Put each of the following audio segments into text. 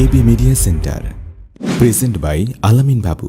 AB media centre present by Alamin Babu.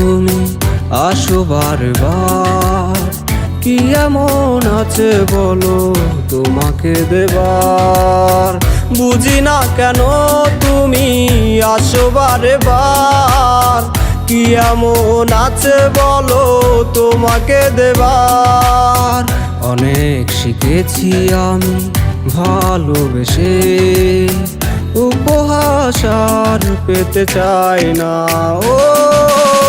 তুমি আসো বারবার। কি এমন আছে বলো তোমাকে দেবার? বুঝি না কেন তুমি আসো বারবার। কি এমন আছে বলো তোমাকে দেবার? অনেক শিখেছি আমি ভালোবেসে। উপহাস পেতে চাই না, ও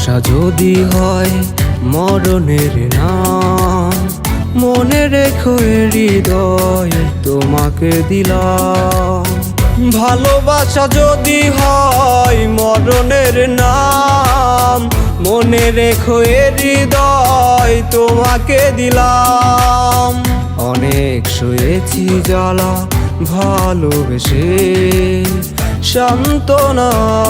ভালোবাসা যদি হয়, মরণের নাম মনে রেখো হৃদয় তোমাকে দিলাম। ভালোবাসা যদি হয়, মরণের নাম। মনে রেখো হৃদয় তোমাকে দিলাম। অনেক শুয়েছি জ্বালা ভালোবেসে সান্ত্বনার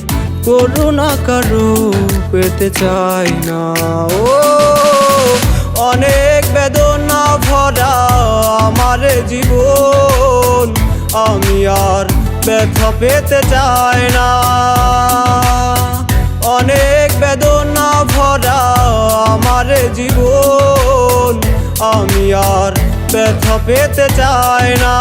করুণা কারও পেতে চাই না। ও, অনেক বেদনা ভরা আমার জীবন, আমি আর ব্যথা পেতে চাই না। অনেক বেদনা ভরা আমার জীবন, আমি আর ব্যথা পেতে চাই না।